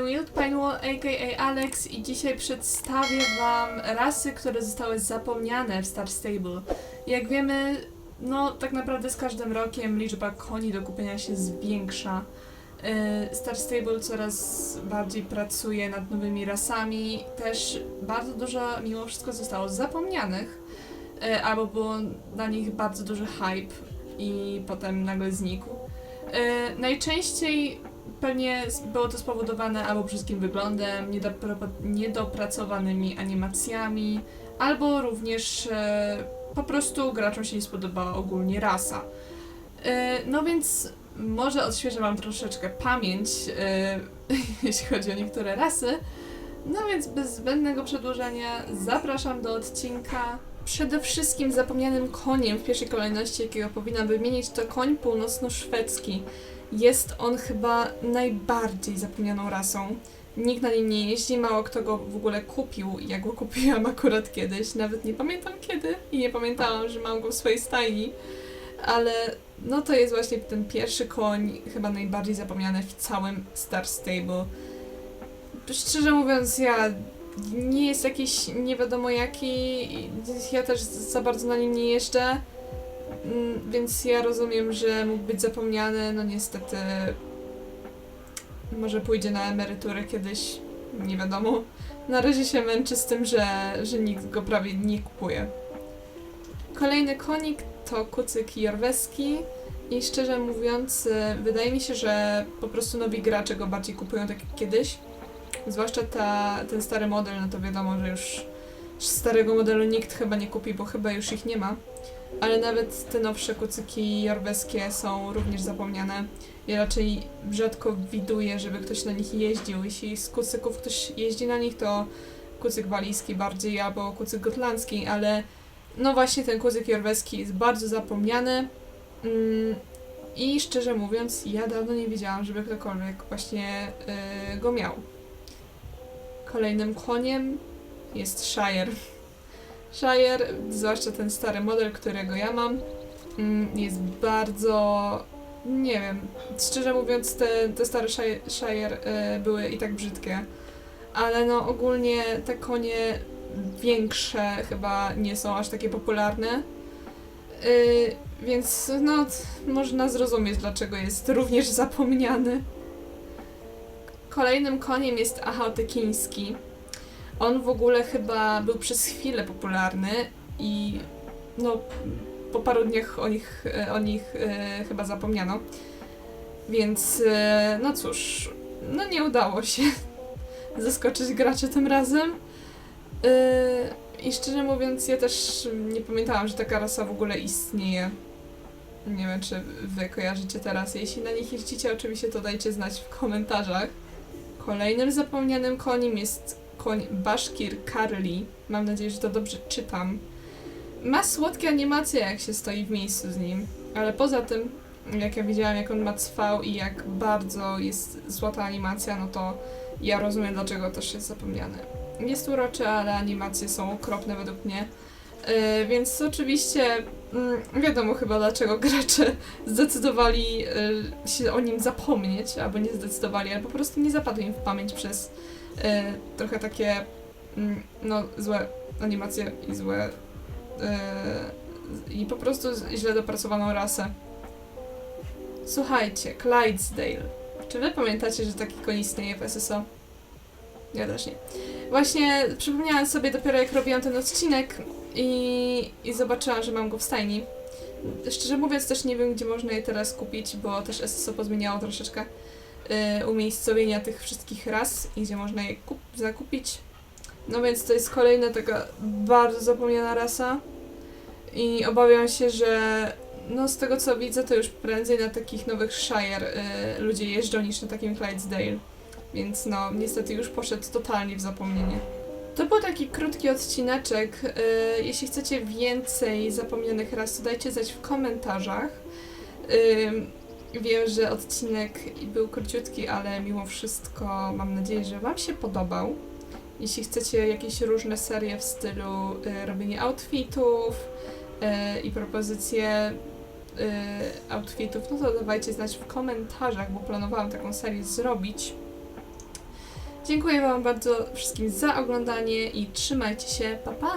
strony Wild aka Alex i dzisiaj przedstawię wam rasy, które zostały zapomniane w Star Stable. Jak wiemy, no tak naprawdę z każdym rokiem liczba koni do kupienia się zwiększa. Yy, Star Stable coraz bardziej pracuje nad nowymi rasami, też bardzo dużo mimo wszystko zostało zapomnianych, yy, albo było na nich bardzo duży hype i potem nagle znikł. Yy, najczęściej Pewnie było to spowodowane albo brzydkim wyglądem, niedopro- niedopracowanymi animacjami, albo również e, po prostu graczom się nie spodobała ogólnie rasa. E, no więc może odświeżę Wam troszeczkę pamięć, e, jeśli chodzi o niektóre rasy. No więc bez zbędnego przedłużania zapraszam do odcinka. Przede wszystkim zapomnianym koniem w pierwszej kolejności, jakiego powinnam wymienić, to koń północno-szwedzki. Jest on chyba najbardziej zapomnianą rasą. Nikt na nim nie jeździ, mało kto go w ogóle kupił. Ja go kupiłam akurat kiedyś, nawet nie pamiętam kiedy i nie pamiętałam, że mam go w swojej stajni. Ale no to jest właśnie ten pierwszy koń, chyba najbardziej zapomniany w całym Star Stable. Szczerze mówiąc, ja nie jest jakiś nie wiadomo jaki, ja też za bardzo na nim nie jeżdżę. Mm, Więc ja rozumiem, że mógł być zapomniany, no niestety może pójdzie na emeryturę kiedyś, nie wiadomo. Na razie się męczy z tym, że, że nikt go prawie nie kupuje. Kolejny konik to kucyk jorweski i szczerze mówiąc y, wydaje mi się, że po prostu nowi gracze go bardziej kupują tak jak kiedyś. Zwłaszcza ta, ten stary model, no to wiadomo, że już starego modelu nikt chyba nie kupi, bo chyba już ich nie ma ale nawet te nowsze kucyki jorweskie są również zapomniane. Ja raczej rzadko widuję, żeby ktoś na nich jeździł. Jeśli z kucyków ktoś jeździ na nich, to kucyk walijski bardziej albo kucyk gotlandzki, ale no właśnie ten kucyk jorweski jest bardzo zapomniany. Mm, I szczerze mówiąc, ja dawno nie widziałam, żeby ktokolwiek właśnie y, go miał. Kolejnym koniem jest Shire. Shire, zwłaszcza ten stary model, którego ja mam, mm, jest bardzo. Nie wiem, szczerze mówiąc, te, te stare Shire, y, były i tak brzydkie, ale no ogólnie te konie większe chyba nie są aż takie popularne. Y, więc no, można zrozumieć, dlaczego jest również zapomniany. Kolejnym koniem jest Achaotykiński. On w ogóle chyba był przez chwilę popularny i no po paru dniach o nich, e, o nich e, chyba zapomniano. Więc e, no cóż, no nie udało się zaskoczyć graczy tym razem. E, I szczerze mówiąc, ja też nie pamiętałam, że taka rasa w ogóle istnieje. Nie wiem, czy wy kojarzycie teraz. Jeśli na nich jeździcie, oczywiście to dajcie znać w komentarzach. Kolejnym zapomnianym koniem jest koń Bashkir Karli. Mam nadzieję, że to dobrze czytam. Ma słodkie animacje, jak się stoi w miejscu z nim, ale poza tym, jak ja widziałam, jak on ma cwał i jak bardzo jest złota animacja, no to ja rozumiem, dlaczego też jest zapomniany. Jest uroczy, ale animacje są okropne według mnie. Yy, więc oczywiście mm, wiadomo chyba, dlaczego gracze zdecydowali yy, się o nim zapomnieć, albo nie zdecydowali, ale po prostu nie zapadł im w pamięć przez e, trochę takie mm, no, złe animacje i złe i po prostu źle dopracowaną rasę. Słuchajcie, Clydesdale. Czy wy pamiętacie, że taki koń istnieje w SSO? Ja też nie. Właśnie przypomniałam sobie dopiero jak robiłam ten odcinek i, i zobaczyłam, że mam go w stajni. Szczerze mówiąc też nie wiem, gdzie można je teraz kupić, bo też SSO pozmieniało troszeczkę y, umiejscowienia tych wszystkich ras i gdzie można je kup- zakupić. No więc to jest kolejna taka bardzo zapomniana rasa i obawiam się, że no z tego co widzę, to już prędzej na takich nowych Shire y, ludzie jeżdżą niż na takim Clydesdale. Więc no niestety już poszedł totalnie w zapomnienie. To był taki krótki odcineczek. Y, jeśli chcecie więcej zapomnianych ras, to dajcie znać w komentarzach. Ym, Wiem, że odcinek był króciutki, ale mimo wszystko mam nadzieję, że Wam się podobał. Jeśli chcecie jakieś różne serie w stylu y, robienia outfitów y, i propozycje y, outfitów, no to dawajcie znać w komentarzach, bo planowałam taką serię zrobić. Dziękuję Wam bardzo wszystkim za oglądanie i trzymajcie się. Pa pa!